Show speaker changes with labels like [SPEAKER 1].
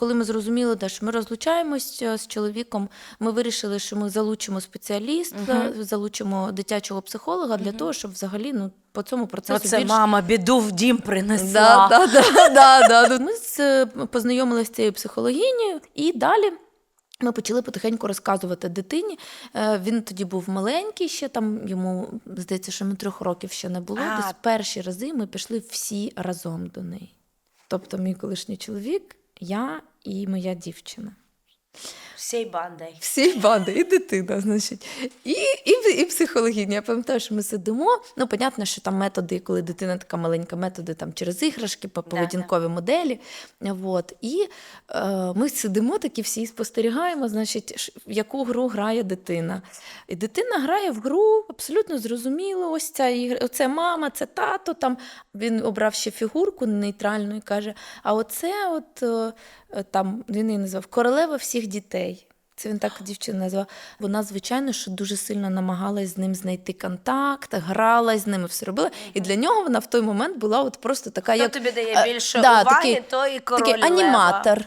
[SPEAKER 1] коли ми зрозуміли, да, що ми розлучаємось е, з чоловіком, ми вирішили, що ми залучимо спеціаліста, залучимо дитячого психолога для того, щоб взагалі ну, по цьому процесу
[SPEAKER 2] Оце
[SPEAKER 1] більш
[SPEAKER 2] мама біду в дім принесла.
[SPEAKER 1] Да, да, да, да, да. Ну, Ми з, е, познайомилися з цією психологінею і далі. Ми почали потихеньку розказувати дитині. Е, Він тоді був маленький ще, там йому здається, що йому трьох років ще не було.
[SPEAKER 2] А.
[SPEAKER 1] Десь перші рази ми пішли всі разом до неї. Тобто, мій колишній чоловік, я і моя дівчина.
[SPEAKER 2] Всій бандою.
[SPEAKER 1] Всі банди, і дитина, значить, і, і, і психологиня. Я пам'ятаю, що ми сидимо. Ну, понятно, що там методи, коли дитина така маленька, методи там через іграшки, по- поведінкові моделі. Вот. І е, ми сидимо такі всі і спостерігаємо, значить, в яку гру грає дитина. І дитина грає в гру абсолютно зрозуміло. Ось ця ігра, це мама, це тато. Там він обрав ще фігурку нейтральну і каже: а оце от е, е, там він її назвав королева всіх дітей. Це він так дівчину назвав. Вона, звичайно, що дуже сильно намагалась з ним знайти контакт, грала з ними, все робила. І для нього вона в той момент була от просто така,
[SPEAKER 2] Хто
[SPEAKER 1] як
[SPEAKER 2] тобі дає
[SPEAKER 1] е,
[SPEAKER 2] більше
[SPEAKER 1] да,
[SPEAKER 2] уваги,
[SPEAKER 1] такий-
[SPEAKER 2] то і
[SPEAKER 1] такий аніматор.